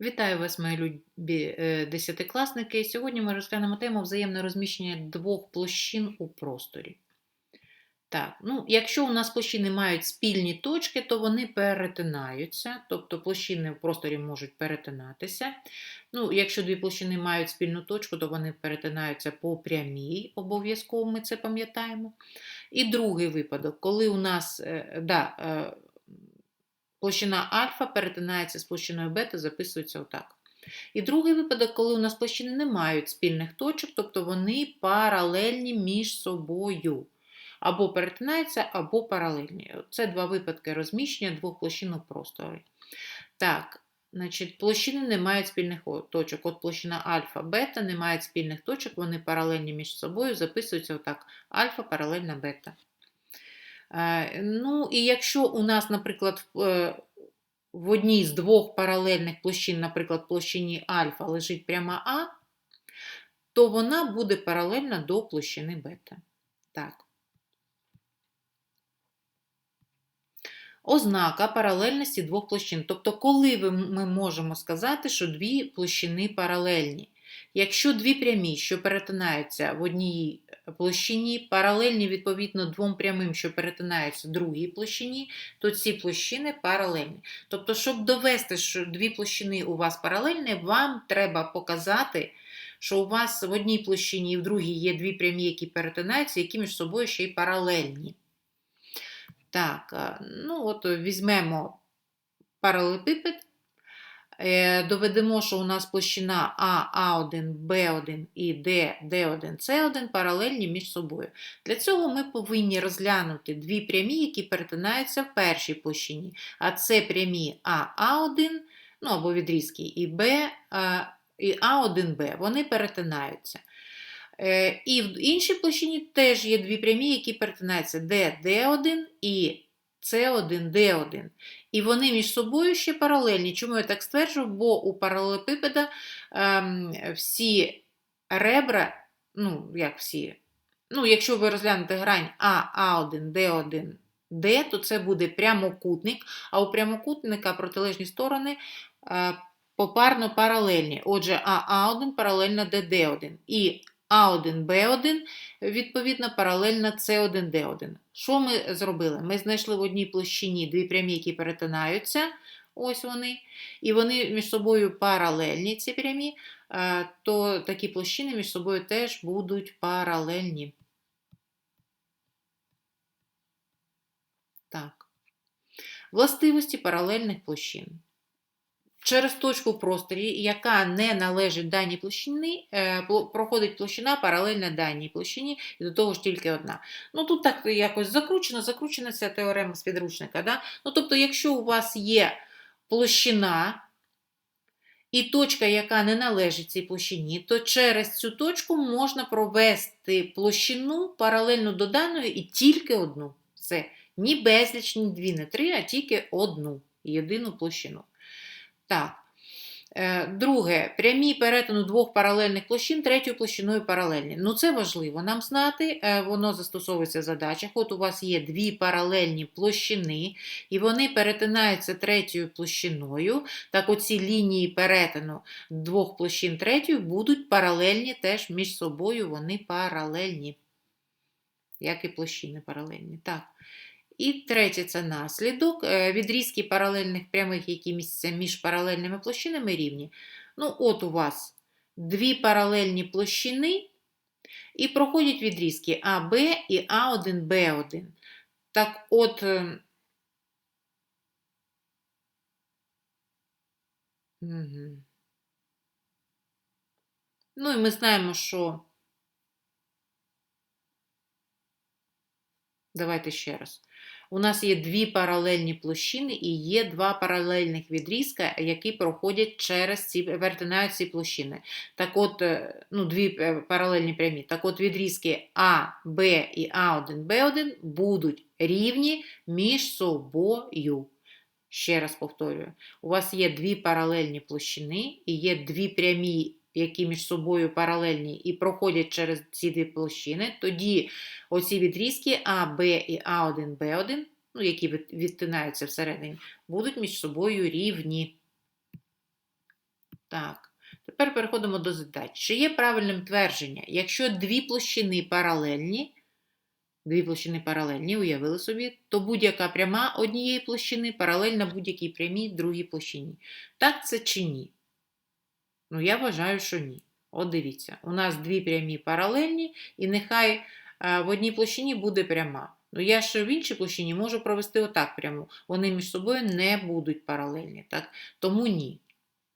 Вітаю вас, мої любі е, десятикласники. Сьогодні ми розглянемо тему взаємне розміщення двох площин у просторі. Так, ну, Якщо у нас площини мають спільні точки, то вони перетинаються, тобто площини в просторі можуть перетинатися. Ну, Якщо дві площини мають спільну точку, то вони перетинаються по прямій, обов'язково ми це пам'ятаємо. І другий випадок, коли у нас е, да, е, Площина альфа перетинається з площиною бета, записується отак. І другий випадок, коли у нас площини не мають спільних точок, тобто вони паралельні між собою. Або перетинаються, або паралельні. Це два випадки розміщення двох площин у просторі. Так, значить, площини не мають спільних точок. От площина альфа, бета не мають спільних точок, вони паралельні між собою, записуються отак: альфа паралельна бета. Е, ну, і якщо у нас, наприклад, е, в одній з двох паралельних площин, наприклад, площині альфа лежить пряма А, то вона буде паралельна до площини бета. Так. Ознака паралельності двох площин. Тобто, коли ми можемо сказати, що дві площини паралельні. Якщо дві прямі, що перетинаються в одній площині, паралельні відповідно двом прямим, що перетинаються в другій площині, то ці площини паралельні. Тобто, щоб довести, що дві площини у вас паралельні, вам треба показати, що у вас в одній площині і в другій є дві прямі, які перетинаються, які між собою ще й паралельні. Так, ну от візьмемо паралелепіпед. Е, доведемо, що у нас площина А, А1, Б1 і Д, Д1, С1 паралельні між собою. Для цього ми повинні розглянути дві прямі, які перетинаються в першій площині. А це прямі А, А1, ну або відрізки, і Б, і А1Б. Вони перетинаються. Е, і в іншій площині теж є дві прямі, які перетинаються Д, Д1 і С1, Д1. І вони між собою ще паралельні. Чому я так стверджую? Бо у паралелепипеда ем, всі ребра, ну, як всі, ну, якщо ви розглянете грань А, А1, Д1, Д, то це буде прямокутник, а у прямокутника протилежні сторони е, попарно паралельні. Отже, А, А1 паралельно ДД1. І а1, Б1, відповідно, паралельно С1, Д1. Що ми зробили? Ми знайшли в одній площині дві прямі, які перетинаються. Ось вони. І вони між собою паралельні, ці прямі, е, то такі площини між собою теж будуть паралельні. Так. Властивості паралельних площин. Через точку в просторі, яка не належить даній площині, е, проходить площина паралельна даній площині, і до того ж тільки одна. Ну Тут так якось закручено, закручена ця теорема з підручника. Да? Ну, Тобто, якщо у вас є площина і точка, яка не належить цій площині, то через цю точку можна провести площину паралельно до даної і тільки одну. Це ні безліч, ні дві, не три, а тільки одну єдину площину. Так. Е, друге, прямі перетину двох паралельних площин третьою площиною паралельні. Ну, це важливо нам знати, е, воно застосовується в задачах. От у вас є дві паралельні площини, і вони перетинаються третьою площиною. Так, оці лінії перетину двох площин третьою будуть паралельні теж між собою, вони паралельні. Як і площини паралельні. Так. І третє це наслідок. Е, відрізки паралельних прямих, які місця між паралельними площинами рівні. Ну, от у вас дві паралельні площини, і проходять відрізки АБ і А1Б1. Так от. Угу. Ну, і ми знаємо, що. Давайте ще раз. У нас є дві паралельні площини і є два паралельних відрізка, які проходять через ці вертинають ці площини. Так от, е, ну, дві е, паралельні прямі. Так от відрізки А, Б і А1, Б1 будуть рівні між собою. Ще раз повторюю, у вас є дві паралельні площини і є дві прямі які між собою паралельні і проходять через ці дві площини, тоді оці відрізки А, Б і А1, Б1, ну, які відтинаються всередині, будуть між собою рівні. Так, тепер переходимо до задач. Чи є правильним твердження, якщо дві площини паралельні, дві площини паралельні, уявили собі, то будь-яка пряма однієї площини паралельна будь-якій прямій другій площині. Так це чи ні? Ну, я вважаю, що ні. От дивіться, у нас дві прямі паралельні, і нехай а, в одній площині буде пряма. Ну, я ще в іншій площині можу провести отак пряму. Вони між собою не будуть паралельні. Так? Тому ні.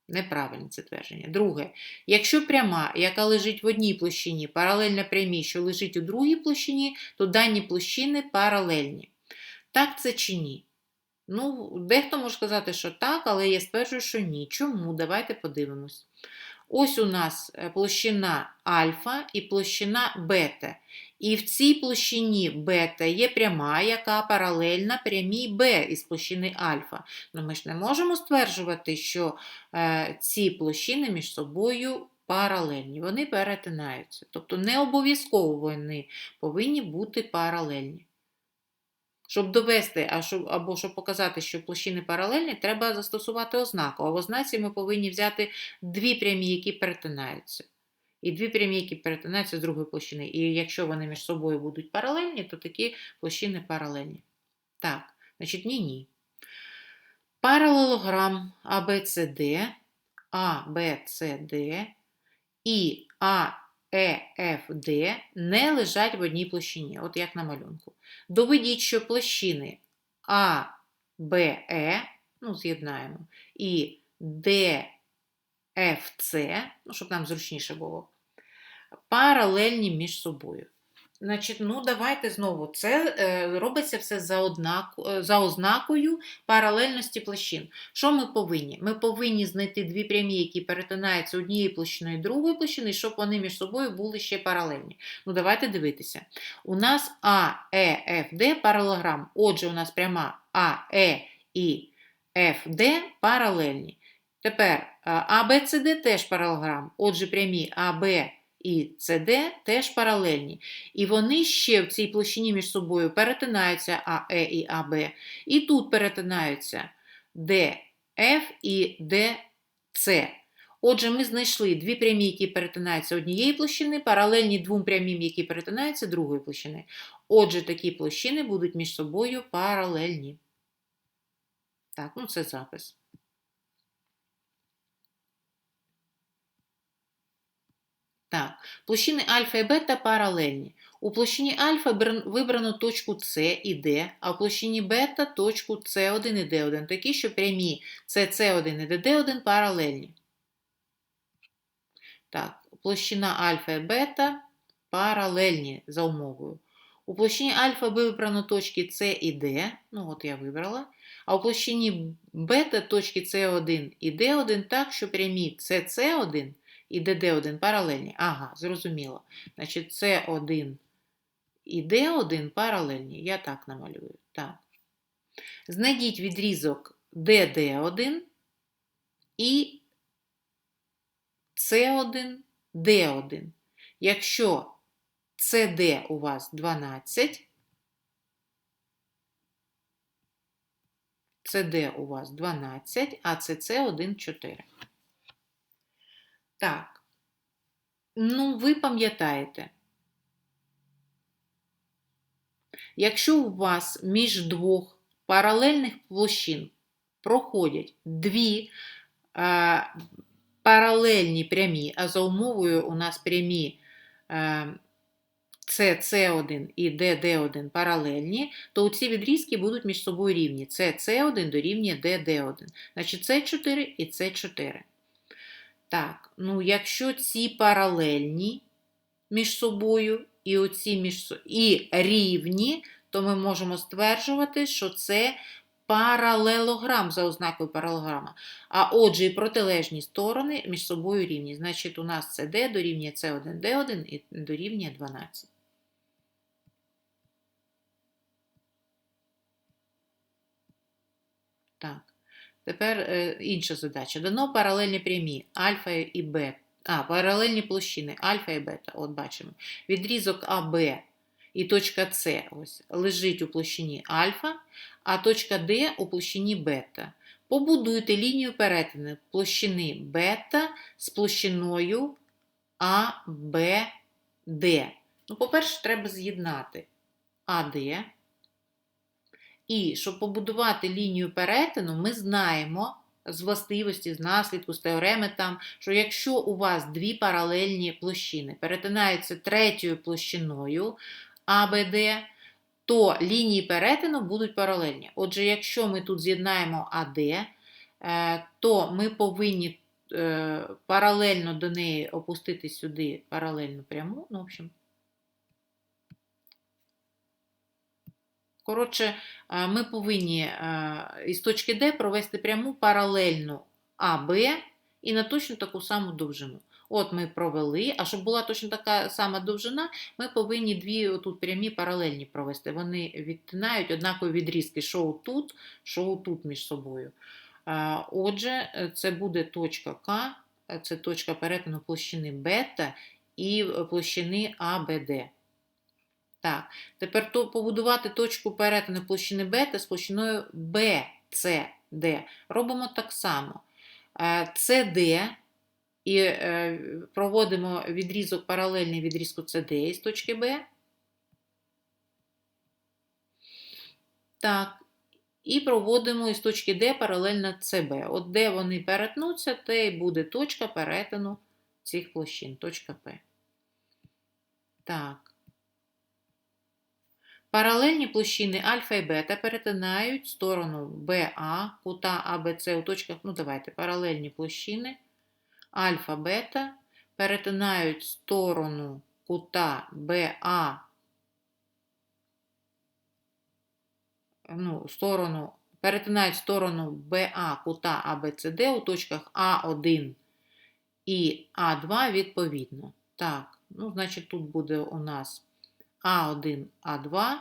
Неправильне це твердження. Друге, якщо пряма, яка лежить в одній площині, паралельна прямій, що лежить у другій площині, то дані площини паралельні. Так це чи ні? Ну, дехто може сказати, що так, але я стверджую, що ні. Чому? Давайте подивимось. Ось у нас е, площина альфа і площина бета. І в цій площині бета є пряма, яка паралельна прямій Б із площини альфа. Ну, ми ж не можемо стверджувати, що е, ці площини між собою паралельні. Вони перетинаються. Тобто не обов'язково вони повинні бути паралельні. Щоб довести або щоб показати, що площини паралельні, треба застосувати ознаку. А в ознаці ми повинні взяти дві прямі, які перетинаються. І дві прямі, які перетинаються з другої площини. І якщо вони між собою будуть паралельні, то такі площини паралельні. Так, значить, ні-ні. Паралелограм ABCD, ABCD і AEFD не лежать в одній площині, от як на малюнку. Доведіть, що площини ABE, ну, з'єднаємо, і DFC, ну, щоб нам зручніше було, паралельні між собою. Значить, ну давайте знову. Це е, робиться все за однак, е, за ознакою паралельності площин. Що ми повинні? Ми повинні знайти дві прямі, які перетинаються однією площиною і другою площиною, щоб вони між собою були ще паралельні. Ну, давайте дивитися. У нас А, Е, Ф, Д паралелограм. Отже, у нас пряма А, Е і Ф, Д паралельні. Тепер А, Б, С, Д теж паралелограм. Отже, прямі А, Б і CD теж паралельні. І вони ще в цій площині між собою перетинаються АЕ і АБ. І тут перетинаються DF і DC. Отже, ми знайшли дві прямі, які перетинаються однієї площини, паралельні двом прямим, які перетинаються другої площини. Отже, такі площини будуть між собою паралельні. Так, ну це запис. Так, площини альфа і бета паралельні. У площині альфа вибрано точку С і Д, а в площині бета точку С1 і Д1, такі, що прямі СС1 і ДД1 паралельні. Так, площина альфа і бета паралельні за умовою. У площині альфа вибрано точки С і Д, ну от я вибрала, а у площині бета точки С1 і Д1 так, що прямі СС1 і ДД1 паралельні. Ага, зрозуміло. Значить, С1 і Д1 паралельні. Я так намалюю. Так. Знайдіть відрізок ДД1 і С1, Д1. Якщо CD у вас 12, CD у вас 12, а CC 1, 4. Так. Ну, ви пам'ятаєте, якщо у вас між двох паралельних площин проходять дві е, паралельні прямі, а за умовою у нас прямі е, CC1 і DD1 паралельні, то ці відрізки будуть між собою рівні. CC1 дорівнює DD1. Значить, C4 і C4. Так, ну якщо ці паралельні між собою і оці між і рівні, то ми можемо стверджувати, що це паралелограм за ознакою паралелограма. А отже, і протилежні сторони між собою рівні. Значить, у нас це D дорівнює С1, D1 і дорівнює 12. Так. Тепер е, інша задача. Дано паралельні прямі альфа і бета. А, паралельні площини альфа і бета. От бачимо. Відрізок АБ і точка С ось, лежить у площині альфа, а точка Д у площині бета. Побудуйте лінію перетину площини бета з площиною АБД. Ну, по-перше, треба з'єднати АД. І щоб побудувати лінію перетину, ми знаємо з властивості, з наслідку, з теореми там, що якщо у вас дві паралельні площини перетинаються третьою площиною АБД, то лінії перетину будуть паралельні. Отже, якщо ми тут з'єднаємо АД, е, то ми повинні е, паралельно до неї опустити сюди паралельну пряму. Ну, в общем, Коротше, е, ми повинні е, із точки Д провести пряму паралельну АБ і на точно таку саму довжину. От ми провели, а щоб була точно така сама довжина, ми повинні дві тут прямі паралельні провести. Вони відтинають однакові відрізки, що тут, що тут між собою. Е, Отже, це буде точка К, це точка перетину площини бета і площини АБД. Так, тепер то побудувати точку перетину площини бета з площиною BCD. Робимо так само. CD і е, проводимо відрізок паралельний відрізку CD із точки Б. Так, і проводимо із точки D паралельно CB. От де вони перетнуться, те і буде точка перетину цих площин, точка П. Так. Паралельні площини альфа і бета перетинають сторону БА, кута АБЦ у точках, ну давайте, паралельні площини альфа бета перетинають сторону кута БА, ну, сторону, перетинають сторону БА кута АБЦД у точках А1 і А2 відповідно. Так, ну, значить, тут буде у нас. А1, А2.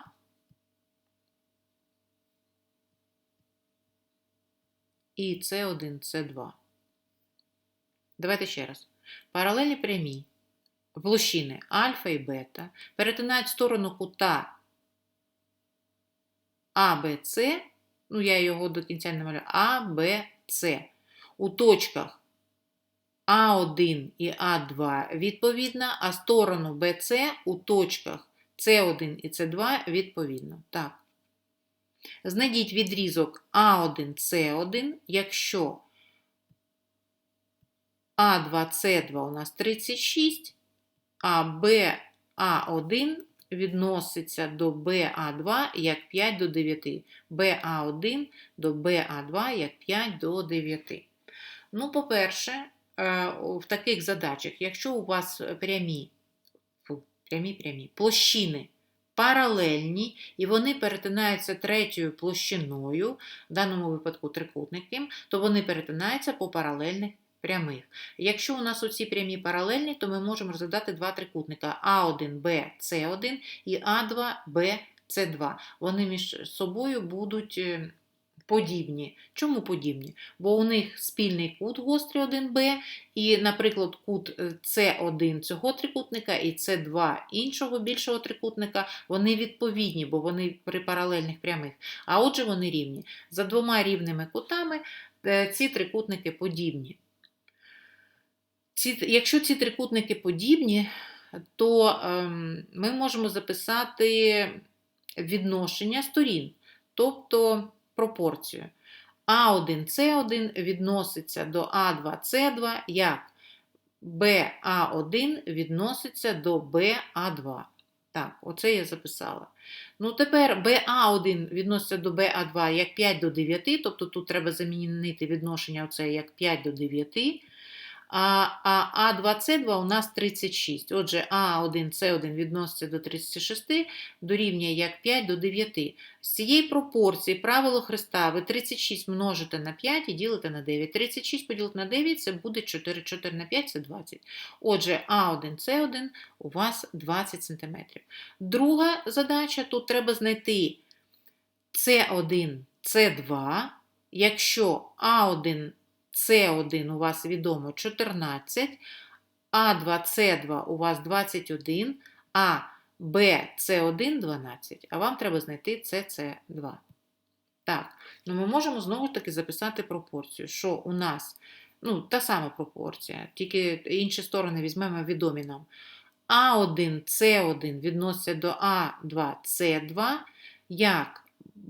І С1, С2. Давайте ще раз. Паралельні прямі площини альфа і бета перетинають сторону кута АБЦ, ну я його до кінця не малюю, АБЦ. У точках А1 і А2 відповідно, а сторону БЦ у точках С1 і С2 відповідно. Так. Знайдіть відрізок А1, С1, якщо А2, С2 у нас 36, а БА1 відноситься до БА2 як 5 до 9. БА1 до БА2 як 5 до 9. Ну, по-перше, е, в таких задачах, якщо у вас прямі прямі прямі площини паралельні, і вони перетинаються третьою площиною, в даному випадку трикутником, то вони перетинаються по паралельних прямих. Якщо у нас оці прямі паралельні, то ми можемо розглядати два трикутника А1, Б, С1 і А2, Б, С2. Вони між собою будуть е, подібні. Чому подібні? Бо у них спільний кут гострий 1Б, і, наприклад, кут С1 цього трикутника і С2 іншого більшого трикутника, вони відповідні, бо вони при паралельних прямих. А отже, вони рівні. За двома рівними кутами е, ці трикутники подібні. Ці, Якщо ці трикутники подібні, то ем, ми можемо записати відношення сторін. Тобто пропорцію. А1С1 відноситься до А2С2, як БА1 відноситься до БА2. Так, оце я записала. Ну, тепер БА1 відноситься до БА2 як 5 до 9, тобто тут треба замінити відношення оце як 5 до 9. А А2С2 у нас 36. Отже, А1С1 відноситься до 36, дорівнює як 5 до 9. З цієї пропорції правило Христа ви 36 множите на 5 і ділите на 9. 36 поділити на 9 це буде 4, 4 на 5 це 20. Отже, А1С1 у вас 20 см. Друга задача тут треба знайти С1, С2. Якщо А1 С1 у вас відомо 14, А2, С2 у вас 21, а Б, С1 12, а вам треба знайти СС2. Так, ну ми можемо знову ж таки записати пропорцію, що у нас ну, та сама пропорція, тільки інші сторони візьмемо відомі нам. А1, С1 відноситься до А2, С2, як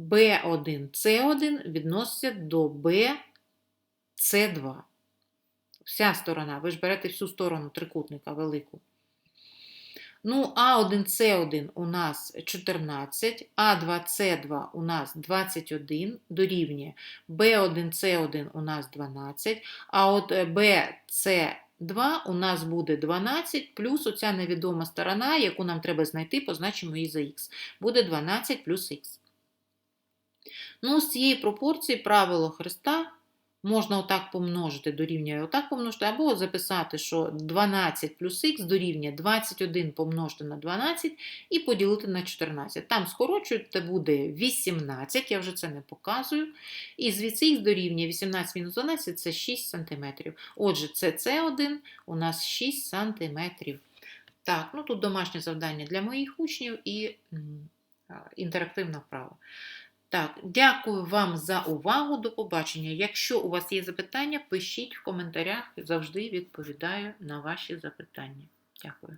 Б1, С1 відноситься до Б, С2. Вся сторона, ви ж берете всю сторону трикутника велику. Ну, А1, С1 у нас 14, А2, С2 у нас 21, дорівнює Б1, С1 у нас 12, а от е, Б, С2 у нас буде 12, плюс оця невідома сторона, яку нам треба знайти, позначимо її за х. Буде 12 плюс х. Ну, з цієї пропорції правило хреста можна отак помножити, дорівнює отак помножити, або записати, що 12 плюс х дорівнює 21 помножити на 12 і поділити на 14. Там скорочуєте, буде 18, я вже це не показую. І звідси х дорівнює 18 мінус 12 це 6 см. Отже, це С1 у нас 6 см. Так, ну тут домашнє завдання для моїх учнів і інтерактивна вправа. Так, дякую вам за увагу. До побачення. Якщо у вас є запитання, пишіть в коментарях, завжди відповідаю на ваші запитання. Дякую.